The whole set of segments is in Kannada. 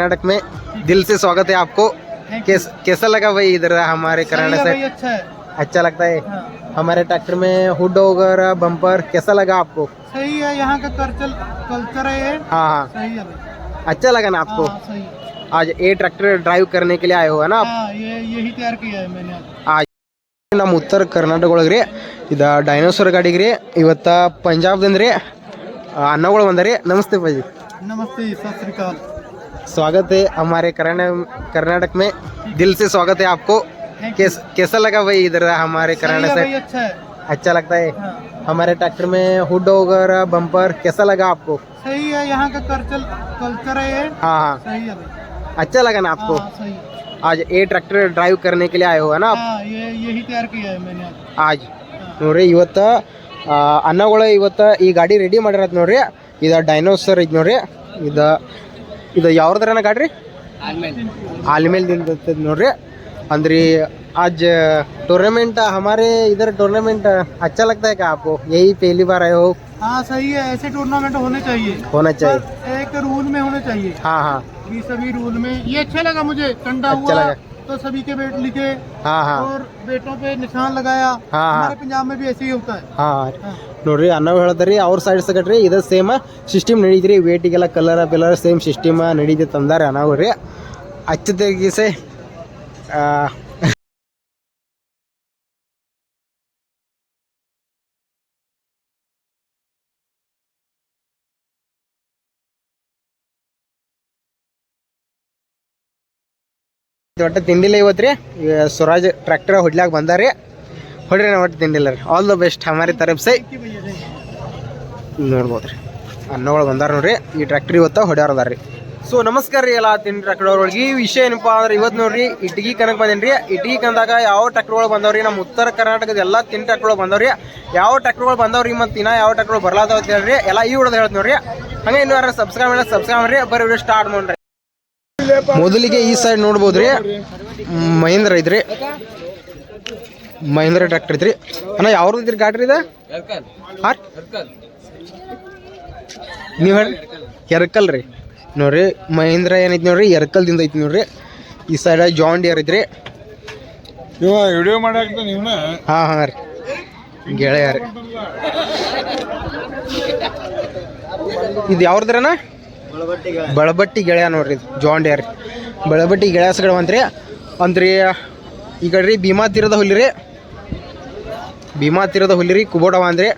कर्नाटक में दिल से स्वागत है आपको कैस, कैसा लगा भाई इधर हमारे कर्नाटक भाई से अच्छा है अच्छा लगता है हाँ। हमारे ट्रैक्टर में हुड वगैरह बम्पर कैसा लगा आपको सही है यहाँ का कल्चर कल्चर है ये हाँ हाँ सही है भाई अच्छा लगा ना आपको हाँ सही है आज ये ट्रैक्टर ड्राइव करने के लिए आए हो है ना आप हाँ ये यही तैयार किया है मैंने आज आज ನಮ್ಮ ಉತ್ತರ ಕರ್ನಾಟಕ ಒಳಗೆ ರೀ ಇದು ಡೈನೋಸರ್ ಗಾಡಿಗೆ ರೀ ಇವತ್ತು ಪಂಜಾಬ್ದಿಂದ ರೀ ಅನ್ನಗಳು ಬಂದಾರಿ ನಮಸ್ತೆ ಪಾಜಿ नमस्ते सत श्रीकाल स्वागत है हमारे कर्नाटक कर्नाटक में दिल से स्वागत है आपको कैस, कैसा लगा भाई इधर हमारे सही है कर्नाटक भाई से अच्छा है अच्छा लगता है हाँ। हमारे ट्रैक्टर में हुड वगैरह बम्पर कैसा लगा आपको सही है यहाँ का कल्चर कल्चर है ये हाँ हाँ सही है भाई अच्छा लगा ना आपको हाँ सही है आज ये ट्रैक्टर ड्राइव करने के लिए आए हो है ना आप हाँ ये यही तैयार किया है मैंने आज आज ನೋಡ್ರಿ ಇವತ್ತು ಆ, ಅನ್ನಗಳು ಇವತ್ತು ಈ ಗಾಡಿ ರೆಡಿ ಮಾಡಿರತ್ ನೋಡ್ರಿ ಇದು ಡೈನೋಸರ್ ಐತಿ ನೋಡ್ರಿ ಇದು ಇದು ಯಾವ್ದ್ರನ ಗಾಡಿ ರೀ ಆಲ್ಮೇಲ್ದಿಂದ ಬರ್ತೈತೆ ನೋಡ್ರಿ ಅಂದ್ರಿ आज टूर्नामेंट हमारे इधर टूर्नामेंट अच्छा लगता है क्या आपको यही पहली बार आए हो हाँ सही है ऐसे टूर्नामेंट होने चाहिए होना चाहिए पर एक रूल में होने चाहिए हाँ हाँ कि सभी रूल में ये अच्छा लगा मुझे कंडा अच्छा हुआ लगा। तो सभी के बेट लिखे हाँ हाँ और बेटों पे निशान लगाया हाँ, हाँ। हमारे पंजाब में भी ऐसे ही होता है ಹಾಂ हाँ। ನೋಡ್ರಿ ಅನ್ನವ್ ಹೇಳ್ತಾರಿ ಅವ್ರ ಸೈಡ್ ಸಕಟ್ರಿ ಇದು ಸೇಮ್ ಸಿಸ್ಟಮ್ ನಡೀತ್ರಿ ವೇಟಿಗೆಲ್ಲ ಕಲರ್ ಪಿಲ್ಲರ್ ಸೇಮ್ ಸಿಸ್ಟಮ್ ನಡೀತಿ ತಂದಾರ ಅನ್ನವ್ ರೀ ಒಟ್ಟು ತಿಂಡಿಲ್ಲ ಇವತ್ತು ರೀ ಸ್ವರಾಜ್ ಟ್ರ್ಯಾಕ್ಟರ್ ಹೊಡ್ಲಾಕ ಬಂದಾರಿ ಹೊಡ್ರಿ ನಾವು ಒಟ್ಟು ತಿಂಡಿಲ್ಲ ರೀ. ಆಲ್ ದ ಬೆಸ್ಟ್ ಹಮಾರಿ ತರಫ್ ಸೈ ನೋಡ್ಬೋದು ರೀ ಅನ್ನಗಳು ಬಂದಾರ ನೋಡ್ರಿ. ಈ ಟ್ರ್ಯಾಕ್ಟರ್ ಇವತ್ತು ಹೊಡ್ಯಾರ ಅದಾರ ರೀ ಸೊ ನಮಸ್ಕಾರ ರೀ ಎಲ್ಲ ತಿಂಡಿ ಟ್ರ್ಯಾಕ್ಟರ್ ಒಳಗೆ ಈ ವಿಷಯ ಏನಪ್ಪ ಅಂದ್ರೆ ಇವತ್ತು ನೋಡ್ರಿ ಇಟ್ಟಿಗೆ ಕನಕ್ ಬಂದೇನಿ ರೀ ಇಟ್ಗಿ ಕಂದಾಗ ಯಾವ ಟ್ರ್ಯಾಕ್ಟರ್ಗಳು ಬಂದವ್ರಿ ನಮ್ಮ ಉತ್ತರ ಕರ್ನಾಟಕದ ಎಲ್ಲ ತಿಂಡಿ ಟ್ರ್ಯಾಕ್ಟರ್ಗಳು ಬಂದವ್ರಿ ಯಾವ ಟ್ರ್ಯಾಕ್ಟರ್ಗಳು ಬಂದವ್ರಿ ಮತ್ತು ಇನ್ನ ಯಾವ ಟ್ರ್ಯಾಕ್ಟರ್ಗಳು ಬರ್ಲಾತಾವ ಅಂತ ಹೇಳ್ರಿ. ಎಲ್ಲ ಈ ಹುಡುಗ ಹೇಳ್ತೀನಿ ನೋಡ್ರಿ. ಹಂಗೆ ಇನ್ನೂ ಯಾರು ಸಬ್ಸ್ಕ್ರೈಬ್ ಮಾಡಿ ಸಬ್ಸ್ಕ್ರೈಬ್ ಮಾಡ್ರಿ. ಬರೀ ಸ್ಟಾರ್ಟ್ ಮಾಡ್ರಿ. ಮೊದಲಿಗೆ ಈ ಸೈಡ್ ನೋಡ್ಬೋದ್ರಿ. ಮಹೇಂದ್ರ ಐತ್ರಿ. ಮಹೇಂದ್ರ ಟ್ರ್ಯಾಕ್ಟರ್ ಐತ್ರಿ. ಅಣ್ಣ ಯಾವ್ದು ಇದ್ರಿ ಗಾಡ್ರಿ ಇದು? ನೀವು ಹೇಳಿ ಎರ್ಕಲ್ ರೀ. ನೋಡ್ರಿ ಮಹೇಂದ್ರ ಏನೈತಿ ನೋಡ್ರಿ ಎರ್ಕಲ್ದಿಂದ ಐತಿ ನೋಡ್ರಿ. ಈ ಸೈಡ್ ಜಾನ್ ಡಿಯರ್ ಐತ್ರಿ. ವಿಡಿಯೋ ನೀವ್ನ? ಹಾಂ ಹಾಂ ರೀ. ಗೆಳೆಯ ರೀ. ಇದು ಯಾವ್ದ್ರನ ಬಳಬಟ್ಟಿ ಗೆಳೆಯ. ನೋಡ್ರಿ ಜಾನ್ ಡಿಯರ್ ಬಳಬಟ್ಟಿ ಗೆಳೆಯಸ್ಗಳು ಅಂದ್ರಿ, ಈ ಕಡೆ ರೀ ಭೀಮಾ ತೀರದ ಹುಲಿ ರೀ. ಭೀಮಾ ತೀರದ ಹುಲ್ಲಿ ರೀ ಕುಬೋಟವ ಅಂದ್ರಿ.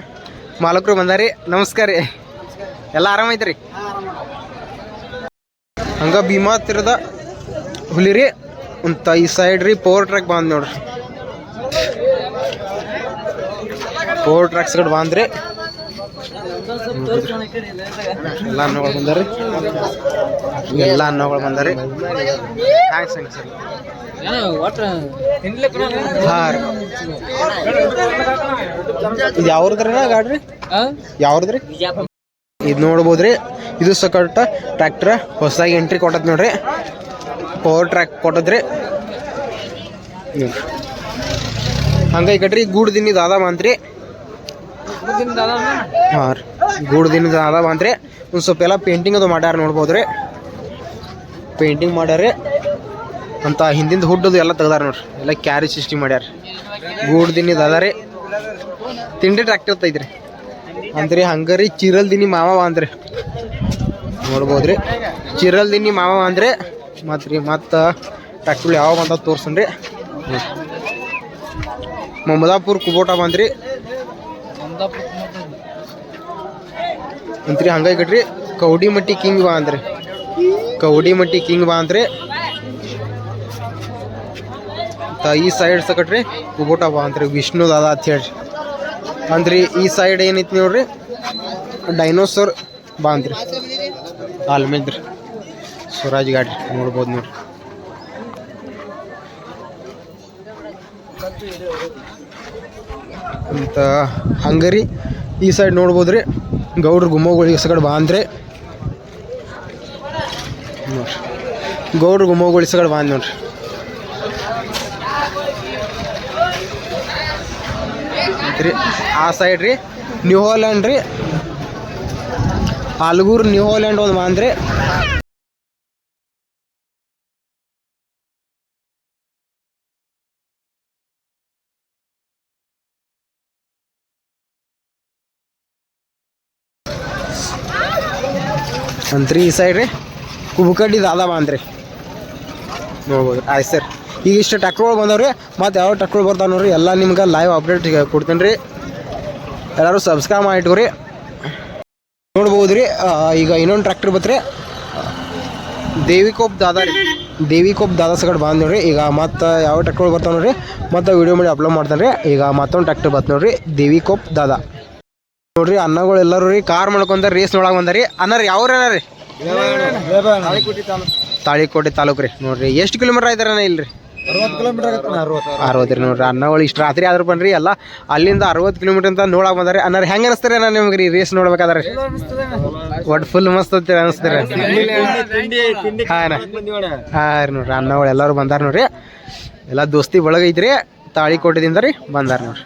ಮಾಲಕರು ಬಂದಾರಿ ನಮಸ್ಕಾರ ರೀ. ಎಲ್ಲ ಆರಾಮೈತ್ರಿ ಹಂಗ ಭೀಮಾ ತೀರದ ಹುಲಿ ರೀ. ಅಂತ ಈ ಸೈಡ್ ರೀ ಪವರ್ ಟ್ರ್ಯಾಕ್ ಬಂದ್ ನೋಡ್ರಿ. ಪವರ್ ಟ್ರ್ಯಾಕ್ಸ್ ಕಡೆ ಬಂದ್ರಿ. ಎಲ್ಲ ಹಣ್ಣುಗಳು ಬಂದಾರಿ ಎಲ್ಲ ಹಣ್ಣುಗಳು ಬಂದಾರಿ ಥ್ಯಾಂಕ್ಸ್ ಥ್ಯಾಂಕ್ಸ್ ಹಾಂ ರೀ. ಇದು ಯಾವ್ದ್ರನ ಗಾಡ್ರಿ? ಯಾವ್ದ್ರಿ ಇದು ನೋಡ್ಬೋದ್ರಿ. ಇದು ಸಕಟ್ಟ ಟ್ರ್ಯಾಕ್ಟರ್, ಹೊಸದಾಗಿ ಎಂಟ್ರಿ ಕೊಟ್ಟದ್ ನೋಡ್ರಿ. ಪವರ್ ಟ್ರ್ಯಾಕ್ ಕೊಟ್ಟದ್ರಿ. ಹಂಗ ಈ ಕಟ್ರಿ ಗೂಡ್ ದಿನದ ಅದ ಬಂತ್ರಿ ಹಾಂ ರೀ. ಗೂಡು ದಿನದ ಅದಾವ ಅಂದ್ರೆ ಒಂದು ಸ್ವಲ್ಪ ಎಲ್ಲ ಪೇಂಟಿಂಗ್ ಅದು ಮಾಡ್ಯಾರ ನೋಡ್ಬೋದ್ರಿ. ಪೇಂಟಿಂಗ್ ಮಾಡ್ಯಾರ. ಅಂತ ಹಿಂದಿಂದ ಹುಡ್ಡದು ಎಲ್ಲ ತೆಗ್ದಾರ ನೋಡ್ರಿ. ಎಲ್ಲ ಕ್ಯಾರಿ ಸಿಸ್ಟಮ್ ಮಾಡ್ಯಾರ. ಗೂಡು ದಿನದ ಅದ ತಿಂಡಿ ಟ್ರ್ಯಾಕ್ಟರ್ ಐತ್ರಿ ಅಂದ್ರೆ ಹಂಗರಿ ಚಿರಲ್ ದಿನಿ ಮಾವ ಅಂದ್ರಿ ನೋಡ್ಬೋದ್ರಿ. ಚಿರಲ್ ದಿನಿ ಮಾವ ಅಂದ್ರೆ ಮತ್ತು ರೀ ಮತ್ತು ಟ್ರ್ಯಾಕ್ಟರ್ ಯಾವ ಬಂದ ತೋರ್ಸನ್ರಿ. ಮಮದಾಪುರ್ ಕುಬೋಟ ಬಂದ್ರಿ. ಅಂತ್ರಿ ಹಂಗಾಗಿ ಕಟ್ರಿ ಕೌಡಿ ಮಟ್ಟಿ ಕಿಂಗ್ ಬಾ ಅಂದ್ರೆ. ಕೌಡಿ ಮಟ್ಟಿ ಕಿಂಗ್ ಬಾ ಅಂದ್ರೆ. ಈ ಸೈಡ್ ಸಕಟ್ರಿ, ಕುಬೋಟ ಬಾ ಅಂತ್ರಿ, ವಿಷ್ಣು ದಾದ ಅಂತ ಹೇಳ್ರಿ. ಅಂದ್ರಿ, ಈ ಸೈಡ್ ಏನೈತಿ ನೋಡ್ರಿ ಡೈನೋಸರ್ ಬಾ ಅಂದ್ರಿ. ಆಲ್ಮೇದ್ರಿ ಸ್ವರಾಜ್ ಗಾಡ್ರಿ, ನೋಡ್ಬೋದು ನೋಡ್ರಿ. ಅಂತ, ಹಂಗರಿ, ಈ ಸೈಡ್ ನೋಡ್ಬೋದ್ರಿ. ಗೌಡ್ರ ಗುಮ್ಮಗಳಿಗೆ ಸಗಡ್ ಬಾ ಅಂದ್ರೆ. ನೋಡ್ರಿ ಗೌಡ್ರ ಗುಮ್ಮಗಳಿಗೆ ಸಗಡ್ ಬಾ ನೋಡ್ರಿ. ಆ ಸೈಡ್ ರೀ ನ್ಯೂ ಹೋಲ್ಯಾಂಡ್ ರೀ. ಆಲ್ಗೂರ್ ನ್ಯೂ ಹೋಲ್ಯಾಂಡ್ ಒಂದು ಬಂದ್ರೆ ಅಂತ್ರಿ ಈ ಸೈಡ್ ರೀ. ಕುಬಕಡ್ಡಿ ದಾದಾ ಬಾಂದ್ರಿ ನೋಡ್ಬೋದು. ಆಯ್ತು ಸರ್. ಈಗ ಇಷ್ಟು ಟ್ಯಾಕ್ಟ್ರುಗಳು ಬಂದವ್ರಿ ಮತ್ತು ಯಾವ ಟ್ಯಾಕ್ಟ್ರುಗಳು ಬರ್ತಾವೆ ನೋಡ್ರಿ. ಎಲ್ಲ ನಿಮ್ಗೆ ಲೈವ್ ಅಪ್ಡೇಟ್ ಕೊಡ್ತೀನಿ ರೀ. ಎಲ್ಲರೂ ಸಬ್ಸ್ಕ್ರೈಬ್ ಮಾಡಿ ಇಟ್ಕೊರಿ. ನೋಡ್ಬೋದು ರೀ. ಈಗ ಇನ್ನೊಂದು ಟ್ರ್ಯಾಕ್ಟ್ರ್ ಬತ್ರಿ ದೇವಿಕೋಪ್ ದಾದಾ ರೀ. ದೇವಿಕೋಪ್ ದಾದಾ ಸಗಡ್ ಬಂದ್ ನೋಡ್ರಿ. ಈಗ ಮತ್ತೆ ಯಾವ ಟ್ರ್ಯಾಕ್ಟರ್ ಬರ್ತಾವೆ ನೋಡ್ರಿ. ಮತ್ತೆ ವಿಡಿಯೋ ಮಾಡಿ ಅಪ್ಲೋಡ್ ಮಾಡ್ತಾನೆ ರೀ. ಈಗ ಮತ್ತೊಂದು ಟ್ರ್ಯಾಕ್ಟರ್ ಬತ್ ನೋಡ್ರಿ. ದೇವಿಕೋಪ್ ದಾದಾ. ನೋಡ್ರಿ ಅನ್ನಗಳು ಎಲ್ಲರೂ ರೀ ಕಾರ್ ಮಾಡ್ಕೊಂತ ರೇಸ್ ನೋಡಕ್ ಬಂದಾರಿ. ಅನ್ನಾರ ಯಾವ ರೀ? ತಾಳಿಕೋಟೆ ತಾಲೂಕು ರೀ, ನೋಡ್ರಿ. ಎಷ್ಟು ಕಿಲೋಮೀಟರ್ ಆಯ್ತಾರ ಇಲ್ರಿ? ಅರವತ್ತು ರೀ, ನೋಡ್ರಿ. ಅನ್ನಗಳು ಇಷ್ಟು ರಾತ್ರಿ ಆದ್ರೂ ಬನ್ರಿ ಎಲ್ಲ ಅಲ್ಲಿಂದ ಅರವತ್ತು ಕಿಲೋಮೀಟರ್ ಅಂತ ನೋಡಕ್ ಬಂದಾರೆ. ಅನ್ನಾರ ಹೆಂಗ ಅನಿಸ್ತಾರೆ ಅಣ್ಣ ನಿಮ್ಗೆ ರೀ ರೇಸ್ ನೋಡ್ಬೇಕಾದ್ರೆ? ಒಟ್ಟು ಫುಲ್ ಮಸ್ತ್ ಅಂತ ಅನಿಸ್ತಾರೆ ಹಾಂ ರೀ, ನೋಡ್ರಿ. ಅನ್ನಗಳು ಎಲ್ಲರೂ ಬಂದಾರ ನೋಡ್ರಿ. ಎಲ್ಲ ದೋಸ್ತಿ ಒಳಗೈತ್ರಿ ತಾಳಿಕೋಟದಿಂದ ರೀ ಬಂದಾರ ನೋಡ್ರಿ.